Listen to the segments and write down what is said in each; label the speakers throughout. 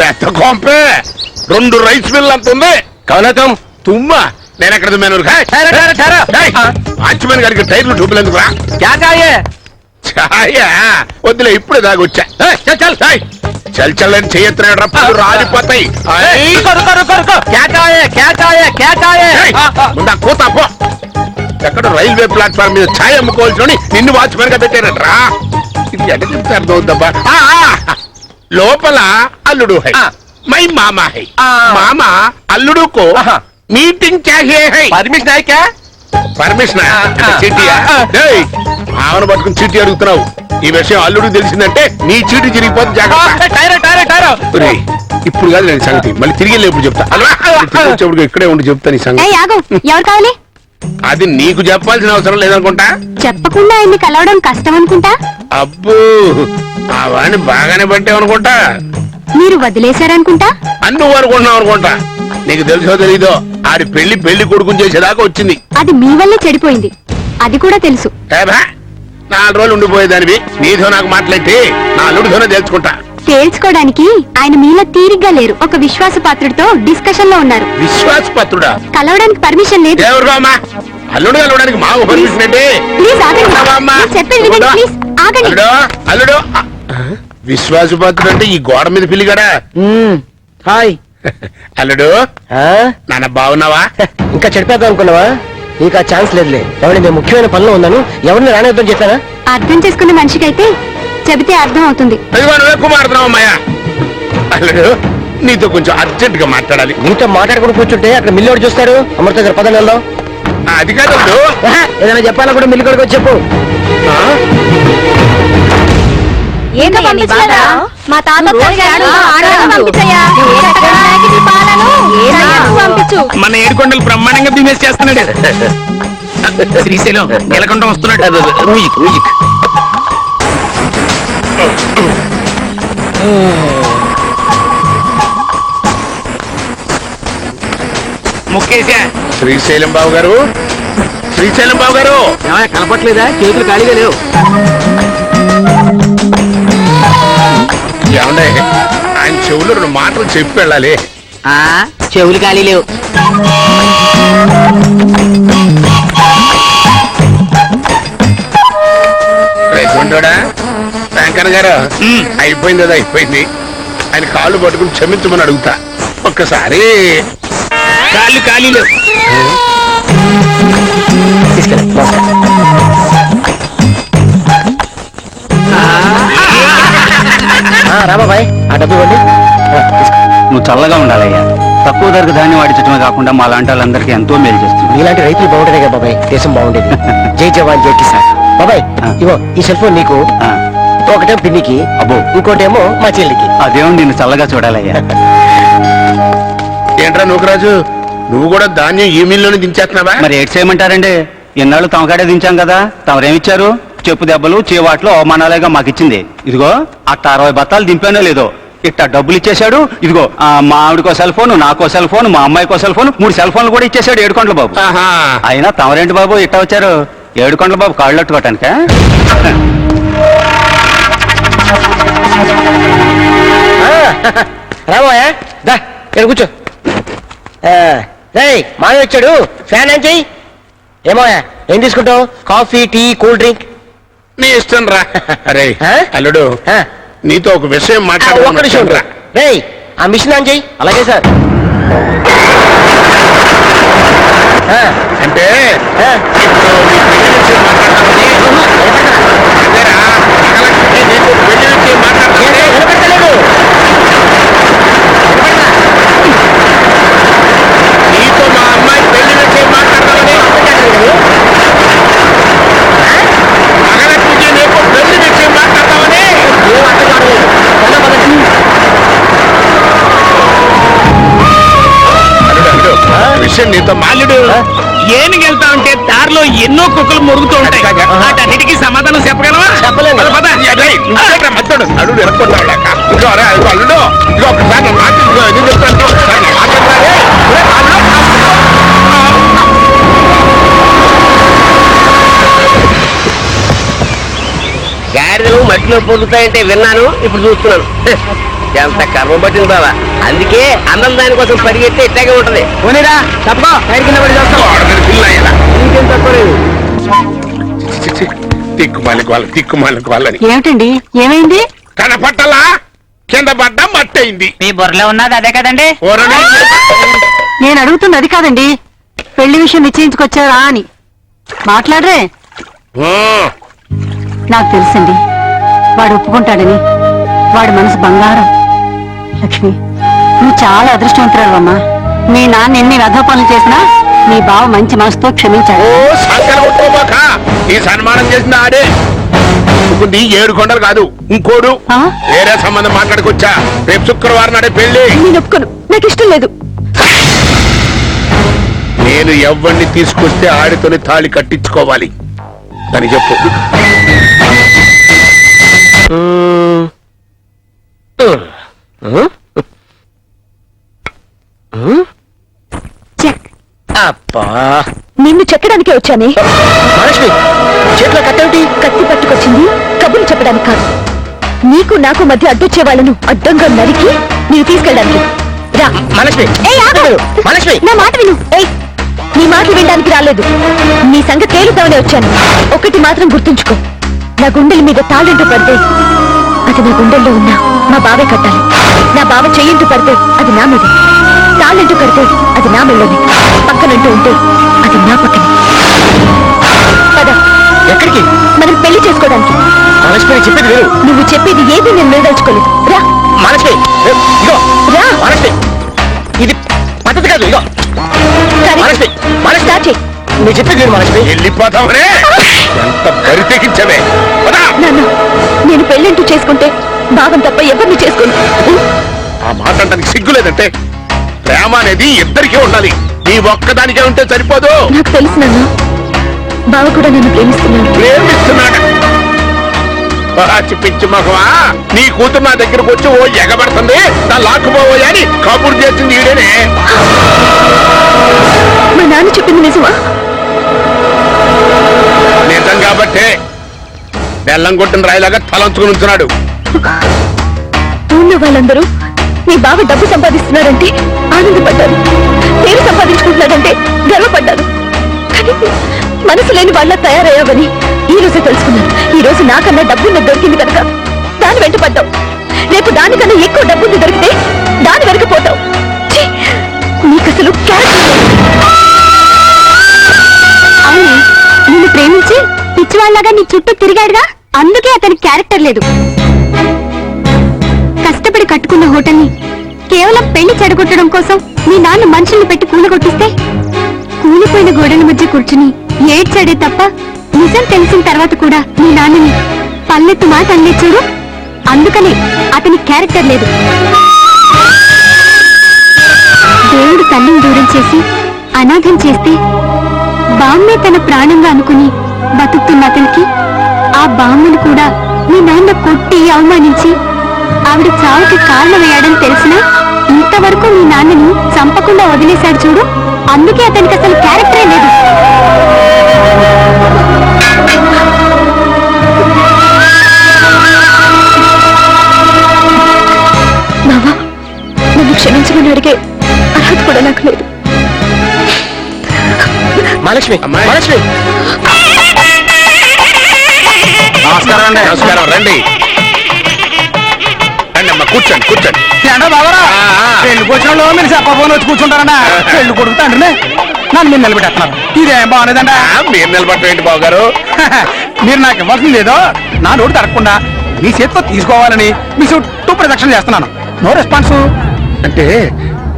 Speaker 1: పెద్ద కొంపే. రెండు rice mill అంత ఉంది. కనకం తుమ్మా. నేను ఎక్కడ తుమ్మాను వాచ్మెన్ గారికి టైర్లు చూపలేందుకు రా ఛాయ? వద్దులే ఇప్పుడే దాగొచ్చా చల్ చల్. అని చెయ్యత్రా రాలిపోతాయి. కూత పో. ఎక్కడ రైల్వే ప్లాట్ఫామ్ మీద ఛాయ్ అమ్ముకోవాల్సి నిన్ను వాచ్మెన్గా పెట్టారట్రా ఇది ఎక్కడ చెప్తారు లోపల అల్లుడు హై
Speaker 2: ఆ.
Speaker 1: మై మామా హై
Speaker 2: ఆ.
Speaker 1: మామ అల్లుడు కో
Speaker 2: ఆహా.
Speaker 1: మీటింగ్ చాహే హై
Speaker 2: परमिशन है क्या
Speaker 1: పర్మిషన్
Speaker 2: ఆ, ఆ,
Speaker 1: చీటీయా
Speaker 2: ఆ, ఆ.
Speaker 1: డేయ్, మామను పట్టుకుని చీటీ అడుగుతున్నావు ఈ విషయం అల్లుడు తెలిసిందంటే నీ చీటీ చిరిగిపోతుంది
Speaker 2: हाँ,
Speaker 1: జాగ్రత్త
Speaker 2: ठहरो ठहरो ठहरो
Speaker 1: ఒరేయ్, ఇప్పుడు కాదు నేను సంగతి మళ్ళీ తిరిగి వెళ్ళి ఎప్పుడు చెప్తా అల్వా, తిరిగి వచ్చేప్పుడు ఇక్కడే ఉండి చెప్తా నీ
Speaker 3: ఏ
Speaker 1: సంగతి
Speaker 3: యాగు ఎవరు కావాలి
Speaker 1: అది నీకు చెప్పాల్సిన అవసరం లేదనుకుంటా
Speaker 3: చెప్పకుండా ఆయన్ని కలవడం కష్టం అనుకుంటా
Speaker 1: అబ్బో ఆ వాడిని బాగానే పట్టావు అనుకుంటా
Speaker 3: మీరు వదిలేశారనుకుంటా?
Speaker 1: అన్ను అనుకుంటున్నావు అనుకుంటా. నీకు తెలుసో తెలీదో ఆడి పెళ్ళి పెళ్ళి కొడుకుని చేసేదాకా వచ్చింది.
Speaker 3: అది మీ వల్లే చెడిపోయింది. అది కూడా తెలుసు.
Speaker 1: ఏబా, నాలుగు రోజులు ఉండిపోయేదానివి. నీతో నాకు మాట్లాడితే నా అల్లుడితోనే తెలుసుకుంటా
Speaker 3: తేల్చుకోవడానికి ఆయన మీలో తీరిగ్గా లేరు. ఒక విశ్వాస పాత్రుడితో డిస్కషన్లో ఉన్నారు.
Speaker 1: విశ్వాసపత్రుడా?
Speaker 3: కలవడానికి పర్మిషన్ లేదు.
Speaker 1: ఎవరు అమ్మా? అల్లుడు కలవడానికి మాకు పర్మిషన్ అంటే
Speaker 3: ప్లీజ్ ఆగండి.
Speaker 1: ఉన్నావా అమ్మా?
Speaker 3: నేను చెప్పేది వినండి. ప్లీజ్ ఆగండి.
Speaker 1: అల్లుడు? అల్లుడు? ఆ, విశ్వాసపాత్రుడు అంటే ఈ గోడ మీద పిల్లిగడా
Speaker 4: హాయ్.
Speaker 1: అల్లుడు నాన్న బాగున్నావా?
Speaker 4: ఇంకా చెడిపేద్దాం అనుకున్నావా? నీకు ఆ ఛాన్స్ లేదులే. ఎవరి నేను ముఖ్యమైన పనిలో ఉన్నాను ఎవరిని రానిద్దాం చెప్పానా?
Speaker 3: అర్థం చేసుకున్న మనిషికైతే చెబితే అర్థం అవుతుంది.
Speaker 1: అల్లుడు నీతో కొంచెం అర్జెంట్గా మాట్లాడాలి.
Speaker 4: నీతో మాట్లాడుకుని కూర్చుంటే అక్కడ మిల్లోడు చూస్తాడు అమృత గారు పదం వెళ్దాం.
Speaker 1: ఆ, అది కాదు
Speaker 4: ఏదైనా చెప్పాలా కూడా మిల్లు కొడుకు చెప్పు.
Speaker 1: ఆ?
Speaker 3: ఏంటో పంపించలేదా?
Speaker 5: మా తాత.
Speaker 3: పంపించు.
Speaker 2: మన ఏడుకొండలు బ్రహ్మాండంగా బిజినెస్ చేస్తున్నాడు. శ్రీశైలం నెలకొండం వస్తున్నాడు.
Speaker 4: మ్యూజిక్ మ్యూజిక్
Speaker 2: ముక్కేశా.
Speaker 1: శ్రీశైలం బాబు గారు శ్రీశైలం బాబు గారు
Speaker 4: కనపట్లేదా? చేతులు ఖాళీగా లేవు.
Speaker 1: ఏమండే? ఆయన చెవులు రెండు మాటలు చెప్పి వెళ్ళాలి.
Speaker 4: చెవులు ఖాళీ లేవు.
Speaker 1: రేసుంటాడా వెంకన్న గారు అయిపోయింది అది అయిపోయింది. ఆయన కాళ్ళు పట్టుకుని క్షమించమని అడుగుతా. ఒక్కసారి.
Speaker 2: కాళ్ళు
Speaker 4: తీసుకెళ్ళి రాబాబాయ్ ఆ డబ్బు ఇవ్వండి. ఆ, తీసుకో.
Speaker 6: నువ్వు చల్లగా ఉండాలయ్యా. తక్కువ ధరకు ధాన్యం వాడించడమే కాకుండా మా లాంటి వాళ్ళందరికీ ఎంతో మేలు చేస్తుంది
Speaker 4: నీలాంటి రైతులు బాగుంటేనే కదా బాబాయ్? దేశం బాగుండేది. జై జవాన్ జై కిసాన్. బాబాయ్. ఇగో ఈ సెల్ ఫోన్ నీకు
Speaker 6: ఆ,
Speaker 4: ఒకటేమో పిన్నికి
Speaker 6: అబ్బో.
Speaker 4: ఇంకోటేమో మా చెల్లికి.
Speaker 6: అదేమో నిన్ను చల్లగా చూడాలయ్యా.
Speaker 1: ఏంట్రా నూకరాజు? నువ్వు కూడా ధాన్యం ఈ మిల్లుని దించేస్తున్నావా?
Speaker 6: మరి ఏడ్ చేయమంటారండి? ఇన్నాళ్ళు తమకాడే దించాం కదా తమరేమిచ్చారు? చెప్పు దెబ్బలు చేవాట్లు అవమానాలేగా మాకిచ్చింది. ఇదిగో అట్ట అరవై బత్తాలు దింపానో లేదో. ఇట్ట డబ్బులు ఇచ్చేశాడు. ఇదిగో మా ఆవిడకో సెల్ ఫోన్ నాకో సెల్ ఫోన్ మా అమ్మాయికో సెల్ ఫోన్ మూడు సెల్ ఫోన్లు కూడా ఇచ్చేశాడు ఏడుకొండల బాబు. అయినా తమరేంటి బాబు ఇట్ట వచ్చారు? ఏడుకొండల బాబు కాళ్ళు అట్టుకోవటానికా
Speaker 4: రాబోయా దా ఇక్కడ కూర్చో. వచ్చాడు. ఫ్యాన్ ఏం చెయ్యి ఏమోయా ఏం తీసుకుంటావు? Coffee tea cool drink?
Speaker 1: నీ ఇష్టం రా. అరే? అల్లుడు నీతో ఒక విషయం
Speaker 4: ఉండు. రేయ్ ఆ మిషన్ ఆన్ చెయ్యి అలాగే సార్.
Speaker 1: అంటే
Speaker 4: ఆ?
Speaker 2: ఏనుగు వెళ్తా ఉంటే దారిలో ఎన్నో కుక్కలు మురుగుతూ ఉంటాయి. వాటన్నిటికీ సమాధానం చెప్పగలవా?
Speaker 1: మధ్యలో అల్లుడు ఎరక్కొట్టావులే అక్క. ఇదిగో రా, ఇదిగో అల్లుడు. ఇదిగో ఒకసారి నా మాట ఇదిగో, ఎందుకు చెప్తాను? ఒకసారి నా మాట వినరా? ఏయ్, ఒరేయ్, అల్లుడు.
Speaker 4: గాడిదలు మట్టి
Speaker 7: లో పొందుతాయంటే విన్నాను ఇప్పుడు చూస్తున్నాను. ఎంత కర్మ పట్టింది బాబా అందుకే అన్నం దానికోసం పరిగెత్తే ఇట్లాగే ఉంటది.
Speaker 4: పోనీరా తప్ప టైర్ కింద పడి. ఇంకేం.
Speaker 1: తిక్కుమాలికి వాళ్ళ తిక్కుమాలికి వాళ్ళని
Speaker 8: ఏమిటండి? ఏమైంది?
Speaker 1: కనపట్టలా కింద పడ్డా మట్టయింది.
Speaker 2: మీ బుర్రలో ఉన్నది అదే కదండి?
Speaker 8: నేను అడుగుతుంది అది కాదండి. పెళ్ళి విషయం నిశ్చయించుకొచ్చారా అని. మాట్లాడరే. నాకు తెలుసండి. వాడు ఒప్పుకుంటాడని. వాడి మనసు బంగారం. లక్ష్మి నువ్వు చాలా అదృష్టవంతురాలమ్మా మీ నాన్న ఎన్ని వ్యధోపాలు చేసినా నీ బావ మంచి మనసుతో క్షమించాడు.
Speaker 1: ఈ సన్మానం చేసిన ఆడే. ఇప్పుడు ఏడు కొండలు కాదు ఇంకోడు.
Speaker 8: ఆ?
Speaker 1: వేరే సంబంధం మాట్లాడుకొచ్చా. రేపు శుక్రవారం నాడే పెళ్ళి
Speaker 8: నేను ఒప్పుకోను. నాకు ఇష్టం లేదు.
Speaker 1: నేను ఎవరిని తీసుకొస్తే ఆడితోనే తాళి కట్టించుకోవాలి. అని చెప్పు.
Speaker 8: చెక్
Speaker 4: అబ్బా
Speaker 8: నిన్ను చెక్కడానికే వచ్చానే?
Speaker 4: మహాలక్ష్మి చేతిలో కట్టేమిటి?
Speaker 8: కత్తి పట్టుకొచ్చింది. కబుర్లు చెప్పడానికి కాదు. నీకు నాకు మధ్య అడ్డొచ్చే వాళ్ళను అడ్డంగా నరికి నేను తీసుకెళ్ళడానికి. రా.
Speaker 4: మహాలక్ష్మి.
Speaker 8: ఏయ్, ఆగు!
Speaker 4: మహాలక్ష్మి.
Speaker 8: నా మాట విను. ఏయ్ నీ మాటలు వినడానికి రాలేదు. నీ సంగతి తేలుతామనే వచ్చాను. ఒకటి మాత్రం గుర్తుంచుకో. నా గుండెల మీద తాళంటూ పడితే అది నా గుండెల్లో ఉన్నా మా బావే కట్టాలి. నా బావ చెయ్యంటూ పడితే అది నా మీద. తాళంటూ కడితే అది నా మెళ్ళని పక్కనంటూ ఉంటే అది నా పక్కనే. పద.
Speaker 4: ఎక్కడికి?
Speaker 8: మనం పెళ్ళి చేసుకోవడానికి.
Speaker 4: మహాలక్ష్మి చెప్పేది వేరు
Speaker 8: నువ్వు చెప్పేది ఏది నేను నిలదలుచుకోలేదు రా.
Speaker 4: మహాలక్ష్మి ఇగో
Speaker 8: రా.
Speaker 4: మహాలక్ష్మి ఇది పద్ధతి కాదు ఇగో మహాలక్ష్మి మహాలక్ష్మి
Speaker 8: స్టార్ట్ చేయి.
Speaker 4: నువ్వు చెప్పేది వేరు మహాలక్ష్మి
Speaker 1: వెళ్ళిపోతామనే ఎంత బరి తెగించవే. పదా.
Speaker 8: నాన్న నేను పెళ్ళంటూ చేసుకుంటే బావం తప్ప ఎవరిని చేసుకోను?
Speaker 1: ఆ మాట అంటానికి సిగ్గు లేదంటే ప్రేమ అనేది ఇద్దరికీ ఉండాలి. నీ ఒక్కదానికే ఉంటే సరిపోదు.
Speaker 8: నాకు తెలుసు నాన్న. బావ కూడా నన్ను ప్రేమిస్తున్నాడు.
Speaker 1: ప్రేమిస్తున్నాడు. పరాచి పిచ్చి మగవా? నీ కూతురు నా దగ్గరకు వచ్చి ఓ ఎగబడుతుంది. నా లాక్కుపోవోయా అని కబురు చేసింది ఈడేనే.
Speaker 8: మా నాన్న చెప్పింది నిజమా?
Speaker 1: నిజం కాబట్టే బెల్లం కొట్టిన రాయిలాగా తలంచుకుని ఉంటున్నాడు
Speaker 8: ఊళ్ళో వాళ్ళందరూ మీ బావ డబ్బు సంపాదిస్తున్నారంటే ఆనందపడ్డారు. పేరు సంపాదించుకుంటున్నాడంటే గర్వపడ్డారు కానీ మనసు లేని వాళ్ళ తయారయ్యావని ఈ రోజే తెలుసుకున్నాను. ఈ రోజు నాకన్నా డబ్బున్న దొరికింది కనుక దాని వెంట పడ్డావు. రేపు దానికన్నా ఎక్కువ డబ్బుంది దొరికితే దాని వెనక పోతావు. ఛీ! నీకు అసలు అవునే? నిన్ను ప్రేమించి పిచ్చివాళ్ళగా నీ చుట్టూ తిరిగాడుగా? అందుకే అతని క్యారెక్టర్ లేదు. కష్టపడి కట్టుకున్న హోటల్ని కేవలం పెళ్ళి చెడగొట్టడం కోసం మీ నాన్న మనుషుల్ని పెట్టి కూలగొట్టిస్తే? కూలిపోయిన గోడల మధ్య కూర్చుని ఏడ్చాడే తప్ప నిజం తెలిసిన తర్వాత కూడా మీ నాన్నని పల్లెత్తు మాట అందించాడు చూడు. అందుకనే అతని క్యారెక్టర్ లేదు. దేవుడు తల్లిని దూరం చేసి అనాథం చేస్తే బామ్మే తన ప్రాణంగా అనుకుని బతుకుతున్న అతనికి ఆ బామ్మను కూడా మీ నాన్న కొట్టి అవమానించి ఆవిడ చావుకి కారణమయ్యాడని తెలిసినా ఇంతవరకు మీ నాన్నని చంపకుండా వదిలేశాడు చూడు. అందుకే అతనికి అసలు క్యారెక్టరే లేదు. బావా నన్ను క్షమించమని అడిగే అర్హత కూడా నాకు లేదు.
Speaker 4: మహాలక్ష్మి. మహాలక్ష్మి.
Speaker 1: నమస్కారం అండి. నమస్కారం రండి. కూర్చోండి కూర్చోండి.
Speaker 9: ఏంటో
Speaker 1: ఆ.
Speaker 9: పెళ్ళి కూర్చోళ్ళు మీరు చెప్పబోని వచ్చి కూర్చుంటారన్నా? పెళ్ళి కొడుకు తండ్రిని? నన్ను మీరు నిలబెట్టేస్తున్నారు. ఇదేం బాగున్నదంట
Speaker 1: ఆ, మీరు నిలబడటం ఏంటి బాబు గారు
Speaker 9: మీరు నాకు ఇవ్వాల్సింది ఏదో నా నోటు తరగకుండా మీ చేతితో తీసుకోవాలని మీ చుట్టూ ప్రదక్షిణ చేస్తున్నాను. నో రెస్పాన్స్
Speaker 1: అంటే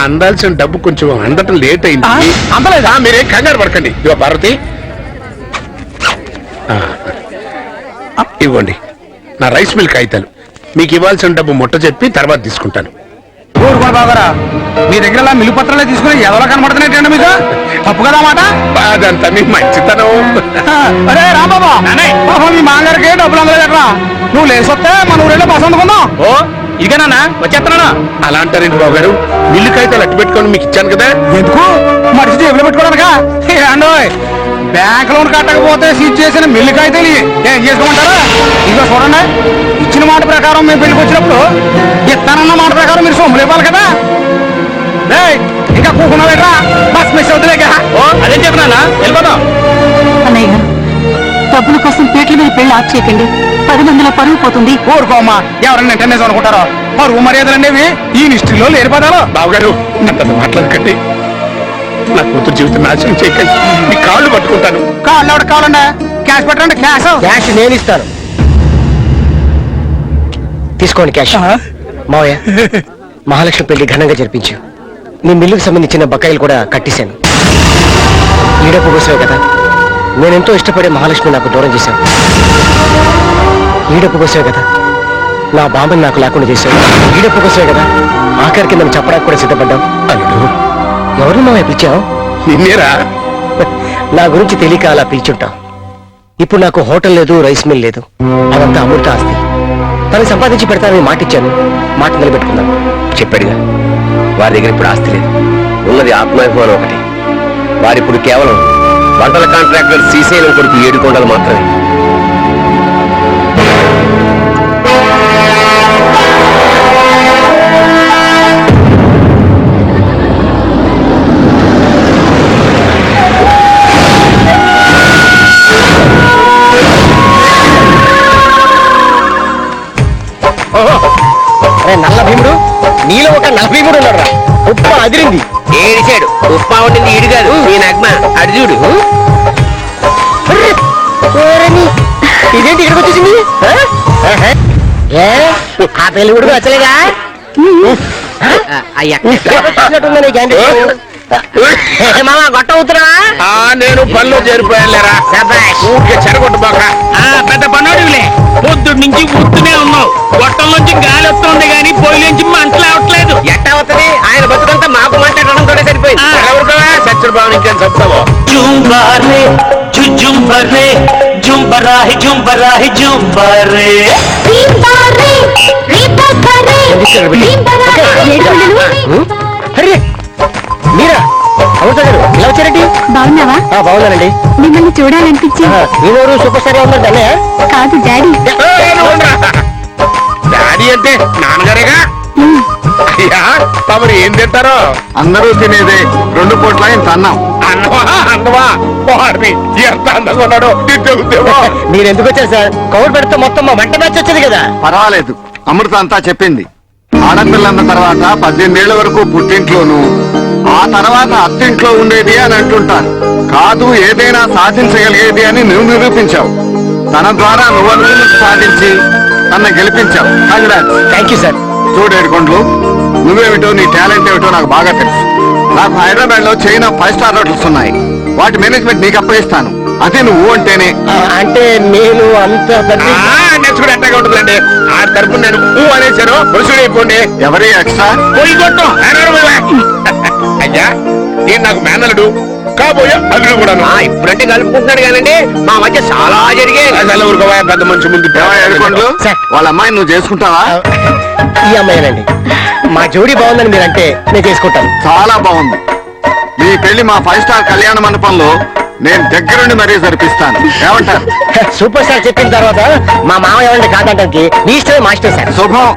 Speaker 1: అందాల్సిన డబ్బు కొంచెం అందటం లేట్ అయింది.
Speaker 9: అందలేదా?
Speaker 1: మీరేం కంగారు పడకండి. పార్వతి. ఆ, ఇవ్వండి. నా రైస్ మిల్ కాగితాలు. మీకు ఇవ్వాల్సిన డబ్బు ముట్ట చెప్పి తర్వాత తీసుకుంటాను.
Speaker 9: మీ దగ్గర ఇలా మిల్లు పత్రాలే తీసుకుని ఎవరో కనబడుతున్నట్టండి మీకు? తప్పు కదా మాట?
Speaker 1: అదంతా మీ మంచితనం.
Speaker 9: అరే రాంబాబా పాపం మీ మాంగారికి డబ్బులు అందలేదట్రా. నువ్వు లేసొస్తే మన ఊరేళ్ళో బస్ అందుకుందాం
Speaker 2: ఓ ఇదిగానా వచ్చేస్తున్నాను.
Speaker 1: అలా అంటారేంటి బాబు గారు మిల్లు కాగితాలు అట్టు పెట్టుకొని మీకు ఇచ్చాను కదా.
Speaker 9: ఎందుకు? మనిషి జేబులో పెట్టుకోవడానికా? బ్యాంక్ లోన్ కట్టకపోతే సీజ్ చేసిన మిల్లు కాగితాలు ఇవి. ఏం చేసుకోమంటారా? ఇదిగో చూడండి. ఇచ్చిన మాట ప్రకారం మేము పెళ్ళికి వచ్చినప్పుడు ఇస్తానన్న మాట ప్రకారం మీరు సొమ్ములు ఇవ్వాలి కదా? ఇంకా కూకున్నా వెళ్ళరా బస్ మిస్ అవుతుందిలేక ఓ అదేం చెప్పినా వెళ్ళిపోతాం
Speaker 8: అన్నయ్య గారు డబ్బుల కోసం పీటల మీద పెళ్ళి ఆఫ్ చేయకండి. పది మందిలో పరుగు పోతుంది.
Speaker 9: ఊరుకోమ్మా ఎవరన్నా ఇంటర్నేషన్ అనుకుంటారో. పరువు మర్యాదలు అనేవి ఈ నిష్ఠిలో లేని పదాలు
Speaker 1: బావగారు అంత మాట్లాడకండి నా కూతురు జీవితం నాశనం చేయకండి. మీ కాళ్ళు పట్టుకుంటాను.
Speaker 9: కాళ్ళు ఎవరికి కావాలండి క్యాష్ పెట్టండి క్యాష్.
Speaker 4: క్యాష్ నేను ఇస్తాను. తీసుకోండి క్యాష్. మావయ్య మహాలక్ష్మి పెళ్ళి ఘనంగా జరిపించు. నీ మిల్లుకు సంబంధించిన బకాయిలు కూడా కట్టేశాను. ఈడపు కోసమే కదా. నేనెంతో ఇష్టపడే మహాలక్ష్మి నాకు దూరం చేశాను ఈడపు కోసమే కదా. నా బామ్మని నాకు లేకుండా చేశావు. ఈడపు కోసమే కదా. ఆఖరికి నన్ను చెప్పడానికి కూడా సిద్ధపడ్డావు. అల్లుడు ఎవరిని మావయ్య పిలిచావు?
Speaker 1: నిన్నేరా?
Speaker 4: నా గురించి తెలియక అలా పిలిచుంటాం ఇప్పుడు నాకు హోటల్ లేదు రైస్ మిల్ లేదు. అదంతా అమృత ఆస్తి. తను సంపాదించి పెడతానని మాట ఇచ్చాను. మాట నిలబెట్టుకుందాం.
Speaker 7: చెప్పాడుగా. వారి దగ్గర ఇప్పుడు ఆస్తి లేదు. ఉన్నది ఆత్మాభిమానం ఒకటి. వారిప్పుడు కేవలం వంటల కాంట్రాక్టర్ శ్రీశైలం కొడుకు ఏడు కొండలు మాత్రమే.
Speaker 4: ఇదేంటి ఇక్కడికి వచ్చేసింది. ఏ? ఆ పెళ్ళి కొడుకు వచ్చలేగా
Speaker 7: అయ్యా.
Speaker 4: మామ గొట్ట అవుతున్నావా
Speaker 1: ఆ నేను పనిలో చేరిపోయానులేరా. ఊరికే చెరగొట్టు బాక
Speaker 2: ఆ పెద్ద పనోడివిలే. నుంచి ఉత్తునే ఉన్నావు. గొట్టంలోంచి గాలి వస్తుంది కానీ పొయ్యి నుంచి మంటలు అవట్లేదు
Speaker 7: ఎట్టా అవుతుంది ఆయన బతుకంతా మాకు మాట్లాడడంతో సరిపోయింది.
Speaker 2: ఆ.
Speaker 1: ఎవరికవా సత్యభావం ఇంకేం చెప్తావో?
Speaker 3: జుంబారే జుంబరే జుంబరాహి జుంబరాహి జుంబరే.
Speaker 4: అరే మీరా అవుతా గారు ఇలా వచ్చారండి?
Speaker 8: బాగున్నావా?
Speaker 4: ఆ, బాగున్నానండి.
Speaker 8: మిమ్మల్ని చూడాలనిపించి?
Speaker 4: ఈరోజు సూపర్ స్టార్గా ఉన్నారు అన్నయ్య?
Speaker 8: కాదు డాడీ.
Speaker 1: డాడీ అంటే నాన్నగారేగా? అయ్యా తమరు ఏం తింటారో?
Speaker 9: అందరూ తినేదే రెండు పూట్ల ఇంత అన్నాం.
Speaker 1: అన్నవా అన్నవా? వాడిని ఎంత అందంగా ఉన్నాడో తింటేమో
Speaker 4: మీరు ఎందుకు వచ్చారు సార్? కవర్ పెడితే మొత్తం మా వంట బ్యాచ్ వచ్చేది కదా.
Speaker 9: పర్వాలేదు. అమృత అంతా చెప్పింది. ఆడపిల్ల అన్న తర్వాత పద్దెనిమిదేళ్ళ వరకు పుట్టింట్లోను ఆ తర్వాత అత్తింట్లో ఉండేది అని అంటుంటారు. కాదు ఏదైనా సాధించగలిగేది అని నువ్వు నిరూపించావు. తన ద్వారా నువ్వు సాధించి తన గెలిపించావు. కంగ్రాట్స్
Speaker 4: థ్యాంక్ యూ సార్
Speaker 9: చూడేడుకొండ్లు నువ్వేమిటో నీ టాలెంట్ ఏమిటో నాకు బాగా తెలుసు. నాకు హైదరాబాద్లో చైనా ఫైవ్ స్టార్ హోటల్స్ ఉన్నాయి. వాటి మేనేజ్మెంట్ నీకు అప్పగిస్తాను. అదే నువ్వు అంటేనే.
Speaker 4: అంటే నేను అంత
Speaker 1: ఉంటుందండి. ఆ తరపున నేను ఊ అనేసాను రుసుడు అయిపోండి.
Speaker 9: ఎవరి ఎక్స్ట్రా?
Speaker 1: పోయి కొట్టం. అయ్యా. నేను నాకు మేనలుడు కాబోయే అల్లుడు కూడాను.
Speaker 7: ఆ, ఇప్పుడంటే కలుపుకుంటున్నాడు కానండి. మా మధ్య చాలా జరిగే
Speaker 1: అసలు ఊరుకోవా పెద్ద మనిషి ముందు.
Speaker 9: వాళ్ళ అమ్మాయిని నువ్వు చేసుకుంటావా?
Speaker 4: ఈ అమ్మాయినండి. మా జోడీ బాగుందని మీరంటే నేను చేసుకుంటాను.
Speaker 9: చాలా బాగుంది. మీ పెళ్ళి మా ఫైవ్ స్టార్ కళ్యాణ మండపంలో నేను దగ్గరుండి మరీ జరిపిస్తాను. ఏమంటారు?
Speaker 4: సూపర్ స్టార్ చెప్పిన తర్వాత మా మామ ఎవరండి కాదంటానికి మీ ఇష్టమే మా ఇష్టం సార్.
Speaker 9: శుభం.